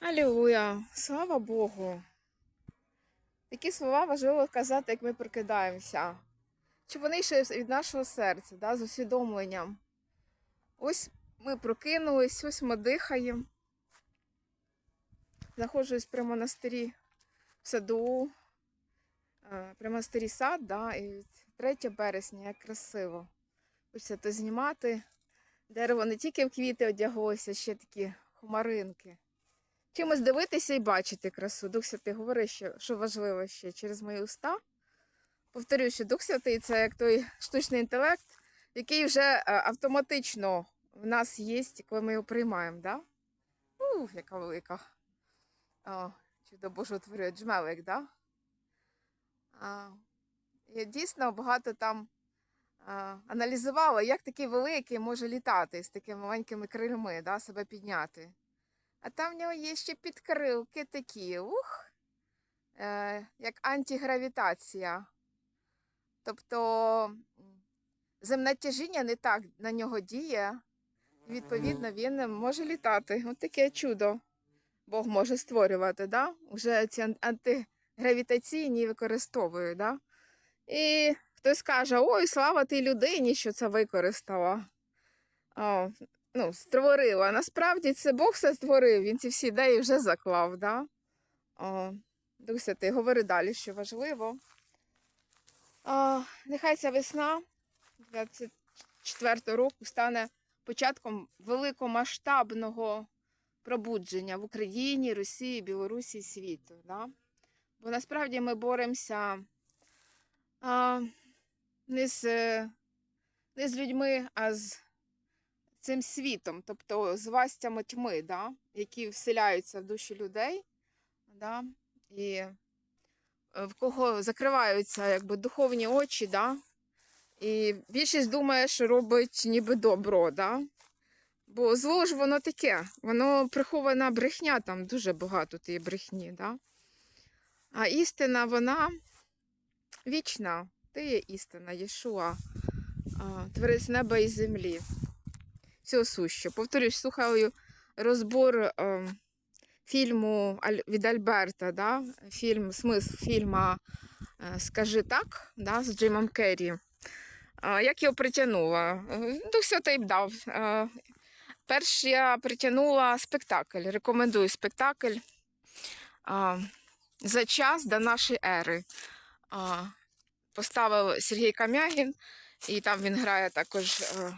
Алілуя, слава Богу. Такі слова важливо казати, як ми прокидаємося. Щоб вони йшли від нашого серця, да, з усвідомленням. Ось ми прокинулись, ось ми дихаємо. Знаходжусь при монастирі в саду. е, При монастирі сад, да, і 3 березня, як красиво. Хочеться то знімати. Дерево не тільки в квіти одяглося, ще такі хмаринки. Чимось дивитися і бачити красу. Дух Святий говорить, що, що важливо ще через мої уста. Повторюю, що Дух Святий це як той штучний інтелект, який вже е, автоматично в нас є, коли ми його приймаємо. Да? Ух, яка велика. О, чудо Божого творює джмелик, да? А, я дійсно багато там а, аналізувала, як такий великий може літати з такими маленькими крильми, да, себе підняти. А там в нього є ще підкрилки такі, ух, е, як антигравітація. Тобто земне тяжіння не так на нього діє. і, Відповідно, він може літати. Ось таке чудо Бог може створювати. Да? Уже ці антигравітаційні використовує. Да? І хтось каже: ой, слава тій людині, що це використала. О, ну, створила. Насправді це Бог все створив, він ці всі ідеї вже заклав. Да? О, Дух Святий, говори далі, що важливо. О, нехай ця весна 24 року стане початком великомасштабного пробудження в Україні, Росії, Білорусі світу. Да? Бо насправді ми боремося а, не, з, не з людьми, а з цим світом, тобто з властями тьми, да? які вселяються в душі людей, да? і е, в кого закриваються якби, духовні очі, да? і більшість думає, що робить ніби добро. Да? Бо зло ж воно таке, воно прихована брехня, там дуже багато тієї брехні. Да? А істина, вона вічна. Ти є істина, Єшуа, творець неба і землі. Всього сущо. Повторюсь, слухаю розбор е, фільму від Альберта, да? Фільм, смисл фільма е, Скажи так да? з Джимом Керрі. Е, як його притягнула? Е, Дух Святий б дав. Е, перш я притягнула спектакль. Рекомендую спектакль е, за час до нашої ери. Е, поставив Сергій Кам'ягін, і там він грає також е,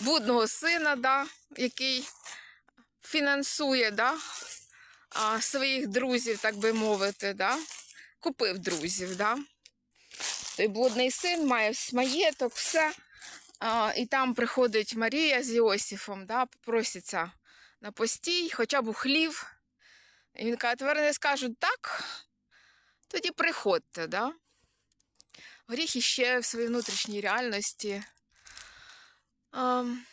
блудного сина, да, який фінансує да, своїх друзів, так би мовити, да, купив друзів. Да. Той блудний син має маєток, все. А, і там приходить Марія з Йосифом, да, проситься на постій, хоча б у хлів. І він каже, тепер не скажуть так, тоді приходьте. Да. Гріх іще в своїй внутрішній реальності. Ам,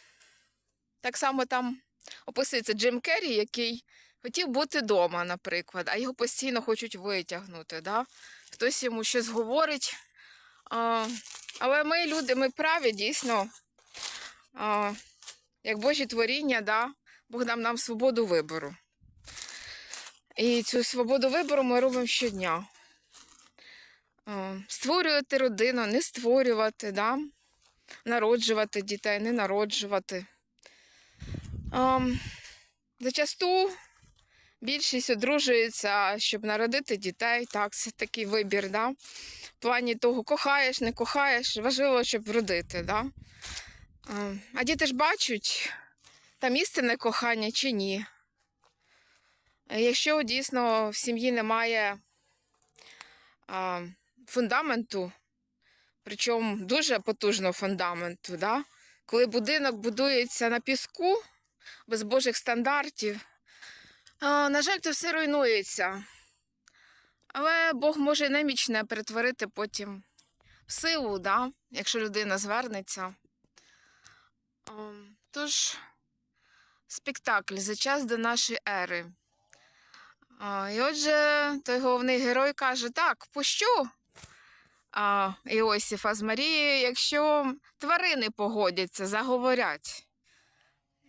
так само там описується Джим Керрі, який хотів бути вдома, наприклад, а його постійно хочуть витягнути. Да? Хтось йому щось говорить. А, але ми, люди, ми праві, дійсно, а, як Божі творіння, да? Бог дав нам свободу вибору. І цю свободу вибору ми робимо щодня. Створювати родину, не створювати, да? Народжувати дітей, не народжувати. Ем, зачасту більшість одружується, щоб народити дітей. Так, це такий вибір. Да? В плані того, кохаєш, не кохаєш, важливо, щоб родити. Да? Ем, а діти ж бачать, там істинне кохання чи ні. Якщо дійсно в сім'ї немає а, фундаменту, причому дуже потужного фундаменту. Да? Коли будинок будується на піску, без Божих стандартів, на жаль, то все руйнується. Але Бог може немічне перетворити потім в силу, да? якщо людина звернеться. Тож, спектакль за час до нашої ери. І отже, той головний герой каже: так, пущу а, Іосифа з Марією, якщо тварини погодяться, заговорять.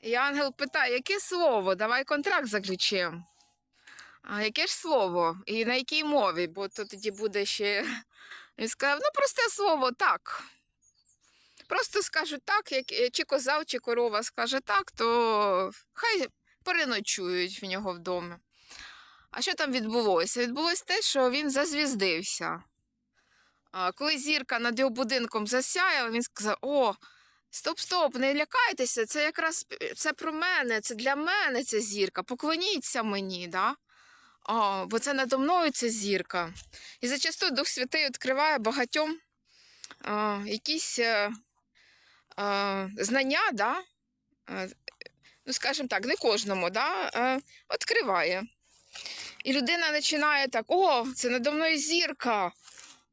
І ангел питає, яке слово? Давай контракт заключимо. А яке ж слово? І на якій мові? Бо то тоді буде ще. Він сказав, ну просте слово так. Просто скажуть так, як е, чи коза, чи корова скаже так, то хай переночують в нього вдома. А що там відбулося? Відбулося те, що він зазвіздився. А коли зірка над його будинком засяяла, він сказав: О, стоп, стоп, не лякайтеся, це якраз це про мене, це для мене ця зірка. Поклоніться мені, да? О, бо це надо мною ця зірка. І зачасту Дух Святий відкриває багатьом а, якісь е, а, знання, да? Е, ну, скажімо так, не кожному, да? е, відкриває. І людина починає так: о, це надо мною зірка,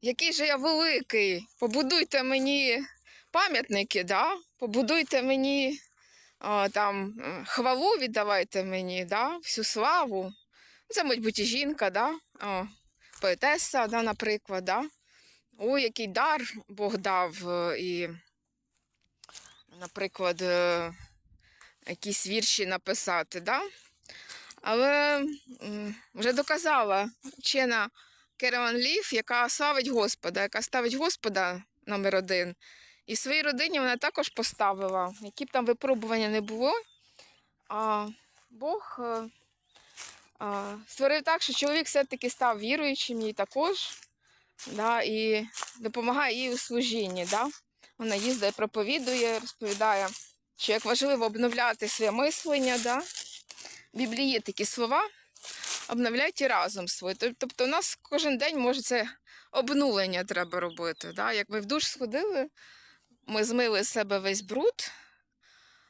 який же я великий. Побудуйте мені пам'ятники, да? побудуйте мені а, там, е, хвалу віддавайте мені, да? всю славу. Це, мабуть, бути жінка, да? О, поетеса, да, наприклад. Да? О, який дар Бог дав. е, І, наприклад, е, якісь вірші написати. Да? Але вже доказала вчена Кереван Ліф, яка славить Господа, яка ставить Господа номер один. І своїй родині вона також поставила, які б там випробування не було. А Бог е, а, створив так, що чоловік все-таки став віруючим їй також, да, і допомагає їй у служінні. Да? Вона їздить, проповідує, розповідає, що як важливо обновляти своє мислення. Да? В Біблії є такі слова, обновляйте разом. Тоб- Тобто у нас кожен день може це обнулення треба робити. Да? Як ми в душ сходили, ми змили з себе весь бруд.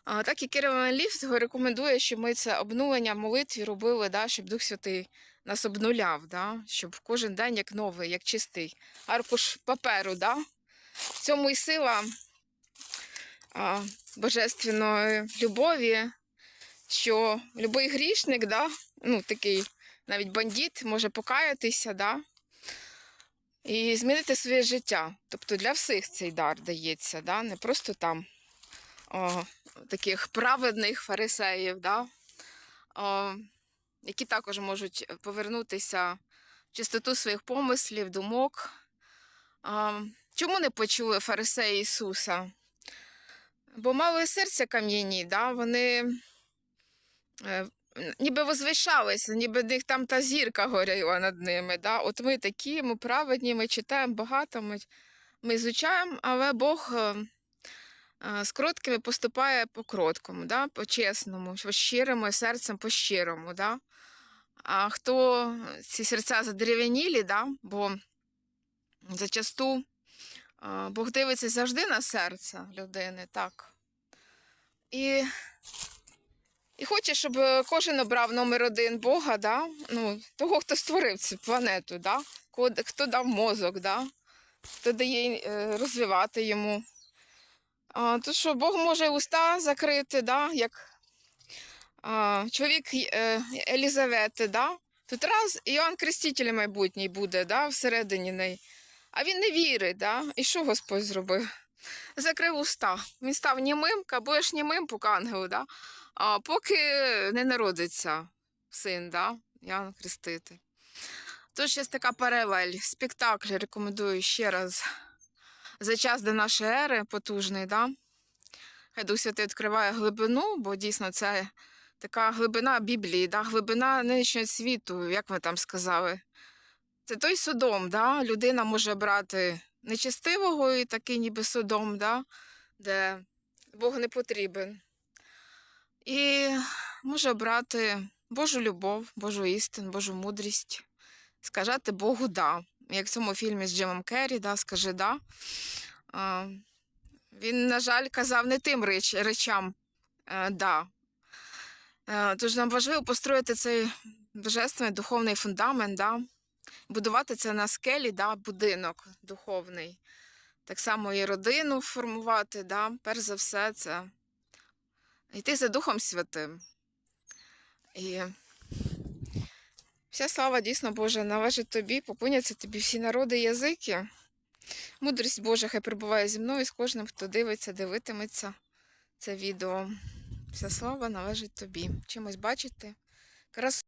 А, так і Кирил Ліф рекомендує, щоб ми це обнулення молитві робили, да, щоб Дух Святий нас обнуляв, да, щоб кожен день як новий, як чистий аркуш паперу. Да. В цьому і сила а, божественної любові, що будь-який грішник, да, ну, такий навіть бандит, може покаятися, да, і змінити своє життя. Тобто для всіх цей дар дається, да, не просто там. О, таких праведних фарисеїв, да? О, які також можуть повернутися в чистоту своїх помислів, думок. А, чому не почули фарисеї Ісуса? Бо мали серця кам'яні, да? вони е, ніби возвишалися, ніби них там та зірка горіла над ними. Да? От ми такі, ми праведні, ми читаємо багато, ми, ми звучаємо, але Бог. е, з кроткими поступає по кроткому, да? по чесному, по щирому серцем по щирому. Да? А хто ці серця задерев'янілі, да? бо зачасту Бог дивиться завжди на серце людини, так. І, і хоче, щоб кожен обрав номер один Бога, да? ну, того, хто створив цю планету, да? Хто дав мозок, да? хто дає е, розвивати йому. А, то що Бог може уста закрити, да, як а, чоловік е, Елізавети, да? тут раз Іоанн Креститель майбутній буде да, всередині неї. А він не вірить, да? і що Господь зробив? Закрив уста. Він став німим, ка будеш німим, поки ангел, да? А поки не народиться син, да? Іоанн Хреститель. Тут ще така паралель. Спектакль рекомендую ще раз за час до нашої ери потужний, да? Хай Дух Святий відкриває глибину, бо дійсно це така глибина Біблії, да? глибина нинішнього світу, як ви там сказали. Це той Содом, да? людина може брати нечестивого і такий ніби Содом, да? де Бог не потрібен. І може брати Божу любов, Божу істину, Божу мудрість, сказати Богу да. Як в цьому фільмі з Джимом Керрі, да, скажи да. А, він, на жаль, казав не тим реч, речам е, да. Е, тож нам важливо построїти цей божественний духовний фундамент, да. будувати це на скелі, да, будинок духовний. Так само і родину формувати, да. перш за все, це йти за Духом Святим. І вся слава дійсно Божа належить тобі, попиняться тобі всі народи і язики. Мудрість Божа хай перебуває зі мною і з кожним, хто дивиться, дивитиметься це відео. Вся слава належить тобі. Чимось бачити. Красу